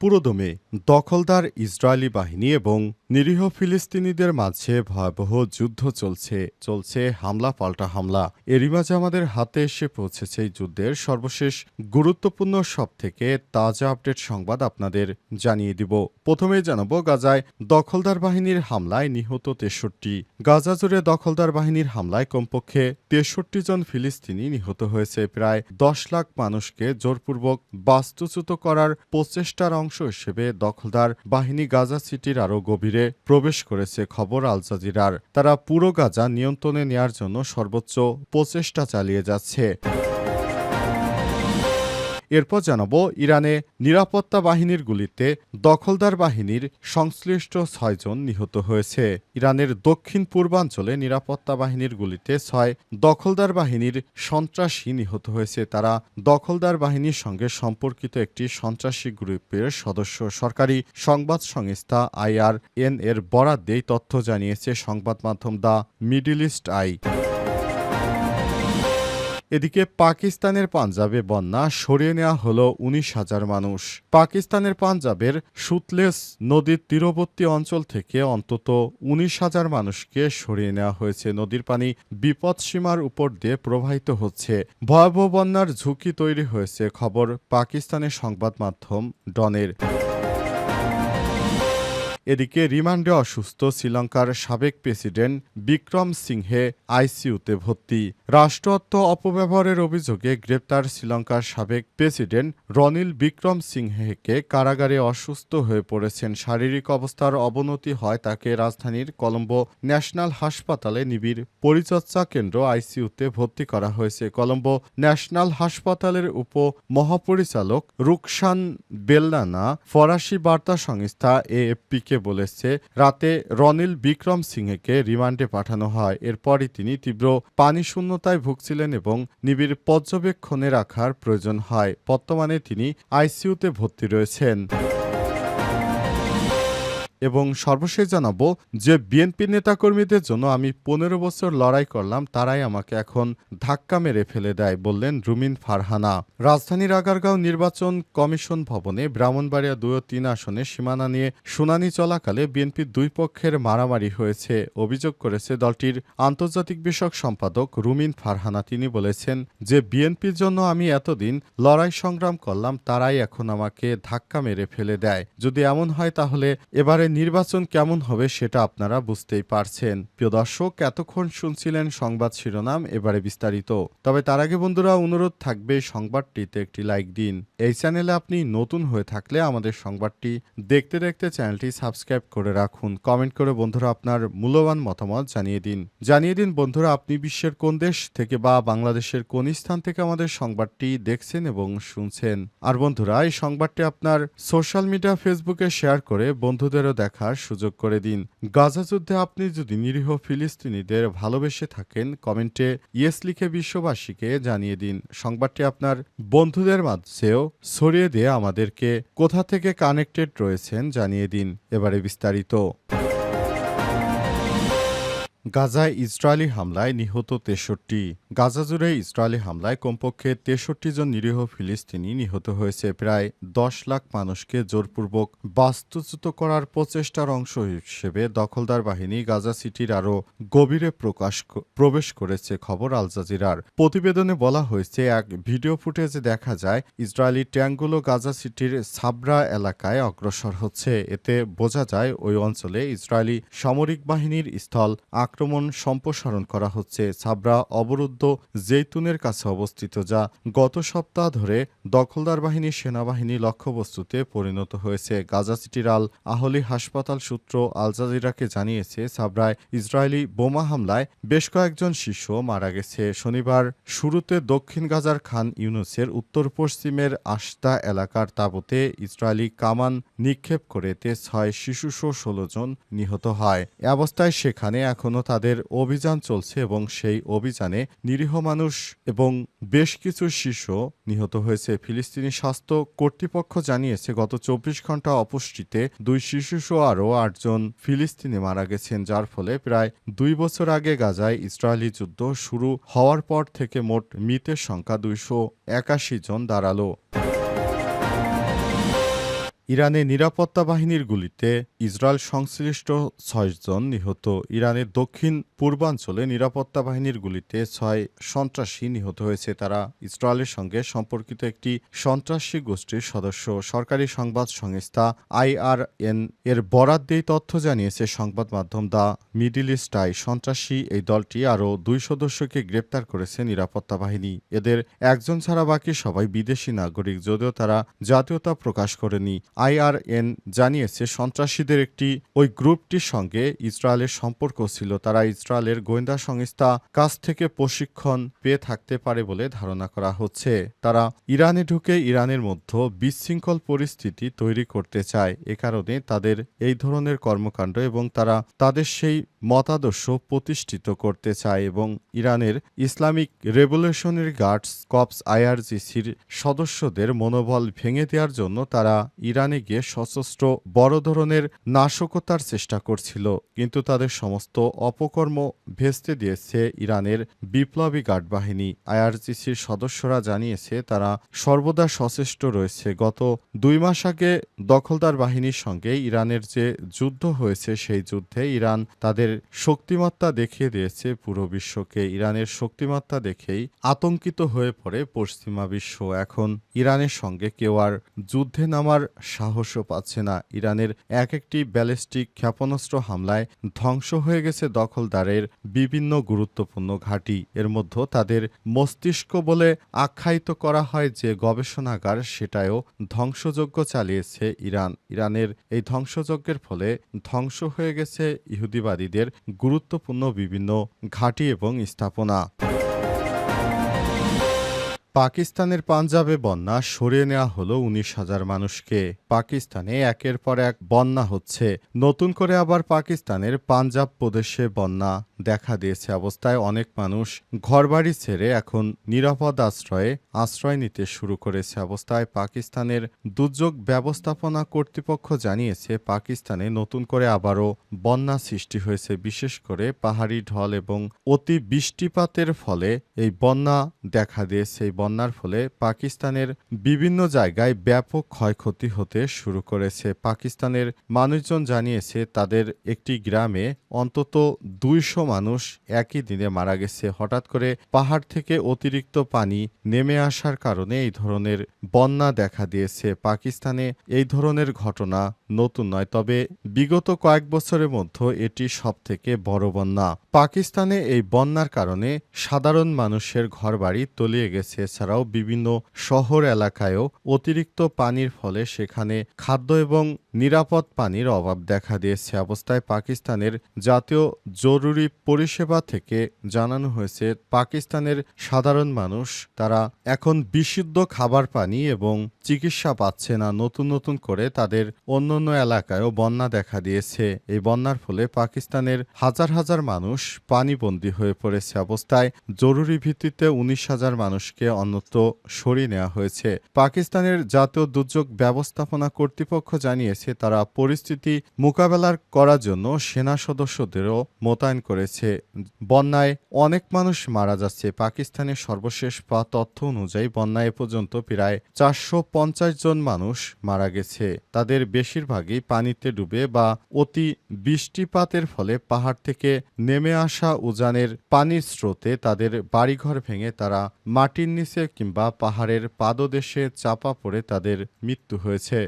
পুরোদমে দখলদার ইসরায়েলি বাহিনী এবং নিরীহ ফিলিস্তিনিদের মাঝে ভয়াবহ যুদ্ধ চলছে। চলছে হামলা, পাল্টা হামলা। এরই মাঝে আমাদের হাতে এসে পৌঁছেছে এই যুদ্ধের সর্বশেষ গুরুত্বপূর্ণ সব থেকে তাজা আপডেট সংবাদ আপনাদের জানিয়ে দিব। প্রথমেই জানাব গাজায় দখলদার বাহিনীর হামলায় নিহত তেষট্টি। গাজা জুড়ে দখলদার বাহিনীর হামলায় কমপক্ষে তেষট্টি জন ফিলিস্তিনি নিহত হয়েছে। প্রায় দশ লাখ মানুষকে জোরপূর্বক বাস্তুচ্যুত করার প্রচেষ্টার অংশ হিসেবে দখলদার বাহিনী গাজা সিটির আরও গভীরে প্রবেশ করেছে, খবর আল জাজিরার। তারা পুরো গাজা নিয়ন্ত্রণে নেয়ার জন্য সর্বোচ্চ প্রচেষ্টা চালিয়ে যাচ্ছে। এরপর জানাব ইরানে নিরাপত্তা বাহিনীর গুলিতে দখলদার বাহিনীর সংশ্লিষ্ট ছয়জন নিহত হয়েছে। ইরানের দক্ষিণ পূর্বাঞ্চলে নিরাপত্তা বাহিনীর গুলিতে ছয় দখলদার বাহিনীর সন্ত্রাসী নিহত হয়েছে। তারা দখলদার বাহিনীর সঙ্গে সম্পর্কিত একটি সন্ত্রাসী গ্রুপের সদস্য। সরকারি সংবাদ সংস্থা আইআরএন এর বরাদ্দে এই তথ্য জানিয়েছে সংবাদ মাধ্যম দ্য মিডিল ইস্ট আই। এদিকে পাকিস্তানের পাঞ্জাবে বন্যা সরিয়ে নেওয়া হলো উনিশ হাজার মানুষ। পাকিস্তানের পাঞ্জাবের সুতলেস নদীর তীরবর্তী অঞ্চল থেকে অন্তত উনিশ হাজার মানুষকে সরিয়ে নেওয়া হয়েছে। নদীর পানি বিপদসীমার উপর দিয়ে প্রবাহিত হচ্ছে। ভয়াবহ বন্যার ঝুঁকি তৈরি হয়েছে, খবর পাকিস্তানের সংবাদ মাধ্যম ডনের। এদিকে রিমান্ডে অসুস্থ শ্রীলঙ্কার সাবেক প্রেসিডেন্ট বিক্রম সিংহে আইসিইউতে ভর্তি। রাষ্ট্রত্ব অপব্যবহারের অভিযোগে গ্রেপ্তার শ্রীলঙ্কার সাবেক প্রেসিডেন্ট রনিল বিক্রম সিংহেকে কারাগারে অসুস্থ হয়ে পড়েছেন। শারীরিক অবস্থার অবনতি হয় তাকে রাজধানীর কলম্বো ন্যাশনাল হাসপাতালে নিবিড় পরিচর্যা কেন্দ্র আইসিইউতে ভর্তি করা হয়েছে। কলম্বো ন্যাশনাল হাসপাতালের উপ মহাপরিচালক রুকসান বেল্লানা ফরাসি বার্তা সংস্থা এএফপিকে বলেছে, রাতে রনিল বিক্রম সিংহেকে রিমান্ডে পাঠানো হয়। এরপরই তিনি তীব্র পানি শূন্যতায় ভুগছিলেন এবং নিবিড় পর্যবেক্ষণে রাখার প্রয়োজন হয়। বর্তমানে তিনি আইসিইউতে ভর্তি রয়েছেন। এবং সর্বশেষ জানাব যে বিএনপি নেতাকর্মীদের জন্য আমি পনেরো বছর লড়াই করলাম, তারাই আমাকে এখন ধাক্কা মেরে ফেলে দেয় বললেন রুমিন ফারহানা। রাজধানীর আগারগাঁও নির্বাচন কমিশন ভবনে ব্রাহ্মণবাড়িয়া দুই ও তিন আসনে সীমানা নিয়ে শুনানি চলাকালে বিএনপির দুই পক্ষের মারামারি হয়েছে, অভিযোগ করেছে দলটির আন্তর্জাতিক বিষয়ক সম্পাদক রুমিন ফারহানা। তিনি বলেছেন যে, বিএনপির জন্য আমি এতদিন লড়াই সংগ্রাম করলাম, তারাই এখন আমাকে ধাক্কা মেরে ফেলে দেয়। যদি এমন হয় তাহলে এবারে নির্বাচন কেমন হবে সেটা আপনারা বুঝতেই পারছেন। প্রিয় দর্শক, এতক্ষণ শুনছিলেন সংবাদ শিরোনাম, এবারে বিস্তারিত। তবে তার আগে বন্ধুরা, অনুরোধ থাকবে সংবাদটিতে একটি লাইক দিন। এই চ্যানেলে আপনি নতুন হয়ে থাকলে আমাদের সংবাদটি দেখতে দেখতে চ্যানেলটি সাবস্ক্রাইব করে রাখুন। কমেন্ট করে বন্ধুরা আপনার মূল্যবান মতামত জানিয়ে দিন। জানিয়ে দিন বন্ধুরা, আপনি বিশ্বের কোন দেশ থেকে বা বাংলাদেশের কোন স্থান থেকে আমাদের সংবাদটি দেখছেন এবং শুনছেন। আর বন্ধুরা, এই সংবাদটি আপনার সোশ্যাল মিডিয়া, ফেসবুকে শেয়ার করে বন্ধুদেরও দেখার সুযোগ করে দিন। গাজা যুদ্ধে আপনি যদি নিরীহ ফিলিস্তিনিদের ভালোবেসে থাকেন, কমেন্টে ইয়েস লিখে বিশ্ববাসীকে জানিয়ে দিন। সংবাদটি আপনার বন্ধুদের মাঝেও ছড়িয়ে দিয়ে আমাদেরকে কোথা থেকে কানেক্টেড রয়েছেন জানিয়ে দিন। এবারে বিস্তারিত। গাজায় ইসরায়েলি হামলায় নিহত তেষট্টি, গাজা জুড়ে ইসরায়েলি হামলায় কমপক্ষে তেষট্টি জন নিরীহ ফিলিস্তিনি নিহত হয়েছে। প্রায় দশ লাখ মানুষকে জোরপূর্বক বাস্তুচ্যুত করার প্রচেষ্টার অংশ হিসেবে দখলদার বাহিনী গাজা সিটির আরও গভীরে প্রকাশ প্রবেশ করেছে, খবর আল জাজিরার। প্রতিবেদনে বলা হয়েছে, এক ভিডিও ফুটেজে দেখা যায়, ইসরায়েলি ট্যাঙ্কগুলো গাজা সিটির সাবরা এলাকায় অগ্রসর হচ্ছে। এতে বোঝা যায়, ওই অঞ্চলে ইসরায়েলি সামরিক বাহিনীর স্থল আক্রমণ সম্প্রসারণ করা হচ্ছে। সাবরা অবরুদ্ধ জেইতুনের কাছে অবস্থিত, যা গত সপ্তাহ ধরে দখলদার বাহিনী, সেনাবাহিনী লক্ষ্যবস্তুতে পরিণত হয়েছে। গাজা সিটির আল আহলি হাসপাতাল সূত্র আল জাজিরাকে জানিয়েছে সাবরায় ইসরায়েলি বোমা হামলায় বেশ কয়েকজন শিশু মারা গেছে। শনিবার শুরুতে দক্ষিণ গাজার খান ইউনুসের উত্তর পশ্চিমের আস্তা এলাকার তাবুতে ইসরায়েলি কামান নিক্ষেপ করে তে ছয় শিশুসহ ষোলো জন নিহত হয়। এ অবস্থায় সেখানে এখনও তাদের অভিযান চলছে এবং সেই অভিযানে নিরীহ মানুষ এবং বেশ কিছু শিশু নিহত হয়েছে। ফিলিস্তিনি স্বাস্থ্য কর্তৃপক্ষ জানিয়েছে, গত চব্বিশ ঘণ্টা অপুষ্টিতে দুই শিশুসহ আরও আটজন ফিলিস্তিনি মারা গেছেন, যার ফলে প্রায় দুই বছর আগে গাজায় ইসরায়েলি যুদ্ধ শুরু হওয়ার পর থেকে মোট মৃতের সংখ্যা দুইশো একাশি জন দাঁড়াল। ইরানের নিরাপত্তা বাহিনীর গুলিতে ইসরায়েল সংশ্লিষ্ট ছয়জন নিহত, ইরানের দক্ষিণ পূর্বাঞ্চলে নিরাপত্তা বাহিনীর গুলিতে ছয় সন্ত্রাসী নিহত হয়েছে। তারা ইসরায়েলের সঙ্গে সম্পর্কিত একটি সন্ত্রাসী গোষ্ঠীর সদস্য। সরকারি সংবাদ সংস্থা আইআরএন এর বরাত দিয়ে তথ্য জানিয়েছে, সংবাদ মাধ্যম দ্য মিডিল ইস্টাই সন্ত্রাসী এই দলটি আরও দুই সদস্যকে গ্রেপ্তার করেছে নিরাপত্তা বাহিনী। এদের একজন ছাড়া বাকি সবাই বিদেশি নাগরিক, যদিও তারা জাতীয়তা প্রকাশ করেনি। আইআরএন জানিয়েছে, সন্ত্রাসীদের একটি, ওই গ্রুপটির সঙ্গে ইসরায়েলের সম্পর্ক ছিল। তারা ইসরায়েলের গোয়েন্দা সংস্থা কাছ থেকে প্রশিক্ষণ পেয়ে থাকতে পারে বলে ধারণা করা হচ্ছে। তারা ইরানে ঢুকে ইরানের মধ্যে বিশৃঙ্খল পরিস্থিতি তৈরি করতে চায়। এ কারণে তাদের এই ধরনের কর্মকাণ্ড এবং তারা তাদের সেই মতাদর্শ প্রতিষ্ঠিত করতে চায় এবং ইরানের ইসলামিক রেভলিউশনারি গার্ডস কপস আইআরজিসির সদস্যদের মনোবল ভেঙে দেওয়ার জন্য তারা ইরানে গিয়ে সশস্ত্র বড় ধরনের নাশকতার চেষ্টা করছিল, কিন্তু তাদের সমস্ত অপকর্ম ভেস্তে দিয়েছে ইরানের বিপ্লবী গার্ড বাহিনী। আইআরজিসির সদস্যরা জানিয়েছে, তারা সর্বদা সচেষ্ট রয়েছে। গত দুই মাস আগে দখলদার বাহিনীর সঙ্গে ইরানের যে যুদ্ধ হয়েছে, সেই যুদ্ধে ইরান তাদের শক্তিমত্তা দেখিয়ে দিয়েছে পুরো বিশ্বকে। ইরানের শক্তিমত্তা দেখেই আতঙ্কিত হয়ে পড়ে পশ্চিমা বিশ্ব। এখন ইরানের সঙ্গে কেউ আর যুদ্ধে নামার সাহসও পাচ্ছে না। ইরানের এক একটি ব্যালিস্টিক ক্ষেপণাস্ত্র হামলায় ধ্বংস হয়ে গেছে দখলদারের বিভিন্ন গুরুত্বপূর্ণ ঘাঁটি। এর মধ্যে তাদের মস্তিষ্ক বলে আখ্যায়িত করা হয় যে গবেষণাগার সেটাও ধ্বংসযজ্ঞ চালিয়েছে ইরান। ইরানের এই ধ্বংসযজ্ঞের ফলে ধ্বংস হয়ে গেছে ইহুদিবাদীদের গুরুত্বপূর্ণ বিভিন্ন ঘাঁটি এবং স্থাপনা। পাকিস্তানের পাঞ্জাবে বন্যা সরিয়ে নেওয়া হলো উনিশ হাজার মানুষকে। পাকিস্তানে একের পর এক বন্যা হচ্ছে। নতুন করে আবার পাকিস্তানের পাঞ্জাব প্রদেশে বন্যা। দেখা দিয়েছে অবস্থায় অনেক মানুষ ঘরবাড়ি ছেড়ে এখন নিরাপদ আশ্রয়ে আশ্রয় নিতে শুরু করেছে অবস্থায়। পাকিস্তানের দুর্যোগ ব্যবস্থাপনা কর্তৃপক্ষ জানিয়েছে, পাকিস্তানে নতুন করে আবারও বন্যা সৃষ্টি হয়েছে। বিশেষ করে পাহাড়ি ঢল এবং অতি বৃষ্টিপাতের ফলে এই বন্যা দেখা দিয়েছে। এই বন্যার ফলে পাকিস্তানের বিভিন্ন জায়গায় ব্যাপক ক্ষয়ক্ষতি হতে শুরু করেছে। পাকিস্তানের মানুষজন জানিয়েছে, তাদের একটি গ্রামে অন্তত দুইশো মানুষ একই দিনে মারা গেছে। হঠাৎ করে পাহাড় থেকে অতিরিক্ত পানি নেমে আসার কারণে এই ধরনের বন্যা দেখা দিয়েছে। পাকিস্তানে এই ধরনের ঘটনা নতুন নয়, তবে বিগত কয়েক বছরের মধ্যে এটি সবথেকে বড় বন্যা। পাকিস্তানে এই বন্যার কারণে সাধারণ মানুষের ঘরবাড়ি তলিয়ে গেছে। এছাড়াও বিভিন্ন শহর এলাকায়ও অতিরিক্ত পানির ফলে সেখানে খাদ্য এবং নিরাপদ পানির অভাব দেখা দিয়েছে। অবস্থায় পাকিস্তানের জাতীয় জরুরি পরিষেবা থেকে জানানো হয়েছে, পাকিস্তানের সাধারণ মানুষ তারা এখন বিশুদ্ধ খাবার পানি এবং চিকিৎসা পাচ্ছে না, নতুন নতুন করে তাদের অন্যান্য এলাকায়ও বন্যা দেখা দিয়েছে। এই বন্যার ফলে পাকিস্তানের হাজার হাজার মানুষ পানিবন্দী হয়ে পড়েছে অবস্থায়। জরুরি ভিত্তিতে উনিশ হাজার মানুষকে অন্যত্র সরিয়ে নেওয়া হয়েছে। পাকিস্তানের জাতীয় দুর্যোগ ব্যবস্থাপনা কর্তৃপক্ষ জানিয়েছে, তারা পরিস্থিতি মোকাবেলার করার জন্য সেনা সদস্যদেরও মোতায়েন করেছে। বন্যায় অনেক মানুষ মারা যাচ্ছে। পাকিস্তানের সর্বশেষ পা তথ্য অনুযায়ী বন্যায় পর্যন্ত প্রায় চারশো পঞ্চাশ জন মানুষ মারা গেছে। তাদের বেশিরভাগই পানিতে ডুবে বা অতি বৃষ্টিপাতের ফলে পাহাড় থেকে নেমে আসা উজানের পানির স্রোতে তাদের বাড়িঘর ভেঙে তারা মাটির নিচে কিংবা পাহাড়ের পাদদেশে চাপা পড়ে তাদের মৃত্যু হয়েছে।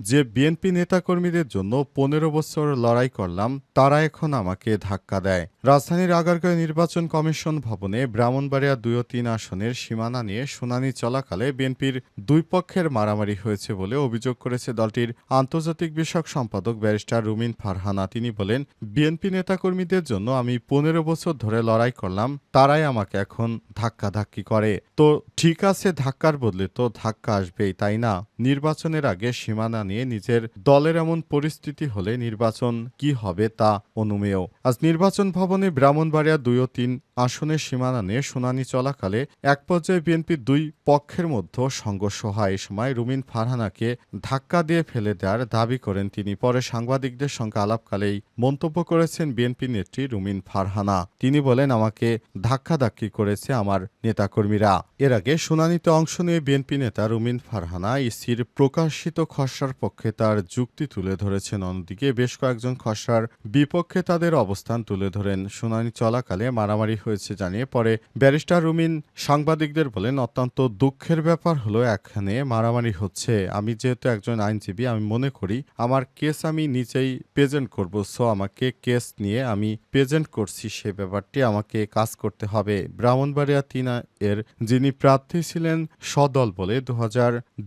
যে বিএনপি নেতাকর্মীদের জন্য পনেরো বছর লড়াই করলাম, তারা এখন আমাকে ধাক্কা দেয়। রাজধানীর আগারগাঁও নির্বাচন কমিশন ভবনে ব্রাহ্মণবাড়িয়া দুই ও তিন আসনের সীমানা নিয়ে শুনানি চলাকালে বিএনপির দুই পক্ষের মারামারি হয়েছে বলে অভিযোগ করেছে দলটির আন্তর্জাতিক বিষয়ক সম্পাদক ব্যারিস্টার রুমিন ফারহানা। তিনি বলেন, বিএনপি নেতাকর্মীদের জন্য আমি পনেরো বছর ধরে লড়াই করলাম, তারাই আমাকে এখন ধাক্কাধাক্কি করে। তো ঠিক আছে, ধাক্কার বদলে তো ধাক্কা আসবেই, তাই না? নির্বাচনের আগে সীমানা নিয়ে নিজের দলের এমন পরিস্থিতি হলে নির্বাচন কি হবে তা অনুমেয়। আজ নির্বাচন ভবনে ব্রাহ্মণবাড়িয়া দুই ও তিন আসনের সীমানা নিয়ে শুনানি চলাকালে এক পর্যায়ে বিএনপির দুই পক্ষের মধ্যে সংঘর্ষ হয়। এ সময় রুমিন ফারহানাকে ধাক্কা দিয়ে ফেলে দেওয়ার দাবি করেন তিনি। পরে সাংবাদিকদের সঙ্গে আলাপকালেই মন্তব্য করেছেন বিএনপি নেত্রী রুমিন ফারহানা। তিনি বলেন, আমাকে ধাক্কাধাক্কি করেছে আমার নেতাকর্মীরা। এর আগে শুনানিতে অংশ নিয়ে বিএনপি নেতা রুমিন ফারহানা ইসির প্রকাশিত খসড়ার পক্ষে তার যুক্তি তুলে ধরেছেন। অন্যদিকে বেশ কয়েকজন খসড়ার বিপক্ষে তাদের অবস্থান তুলে ধরেন। শুনানি চলাকালে মারামারি হয়েছে জানিয়ে পরে ব্যারিস্টার রুমিন সাংবাদিকদের বলেন, অত্যন্ত দুঃখের ব্যাপার হলো এখানে মারামারি হচ্ছে। আমি যেহেতু একজন আইনজীবী, আমি মনে করি আমার কেস আমি নিজেই প্রেজেন্ট করব, সো আমাকে কেস নিয়ে আমি প্রেজেন্ট করছি, সে ব্যাপারটি আমাকে কাজ করতে হবে। ব্রাহ্মণবাড়িয়া তিনা এর যিনি প্রার্থী ছিলেন সদল বলে দু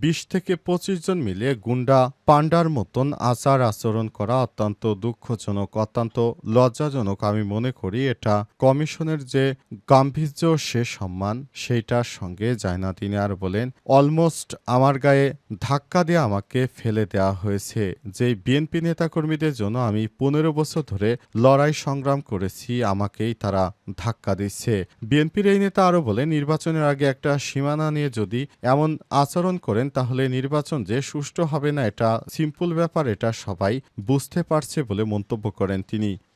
বিশ থেকে পঁচিশ জন মিলে গুন্ডা পান্ডার মতন আচার আচরণ করা অত্যন্ত দুঃখজনক, অত্যন্ত লজ্জাজনক। আমি মনে করি এটা কমিশনের যে গাম্ভীর্য সে সম্মান, সেইটার সঙ্গে যায় না তিনি আর বলেন, অলমোস্ট আমার গায়ে ধাক্কা দিয়ে আমাকে ফেলে দেওয়া হয়েছে। যে বিএনপি নেতাকর্মীদের জন্য আমি পনেরো বছর ধরে লড়াই সংগ্রাম করেছি, আমাকেই তারা ধাক্কা দিচ্ছে। বিএনপির এই নেতা আরও বলেন, নির্বাচনের আগে একটা সীমানা নিয়ে যদি এমন আচরণ করেন, তাহলে নির্বাচন যে সুষ্ঠু হবে না, এটা সিম্পল ব্যাপার, এটা সবাই বুঝতে পারছে বলে মন্তব্য করেন তিনি।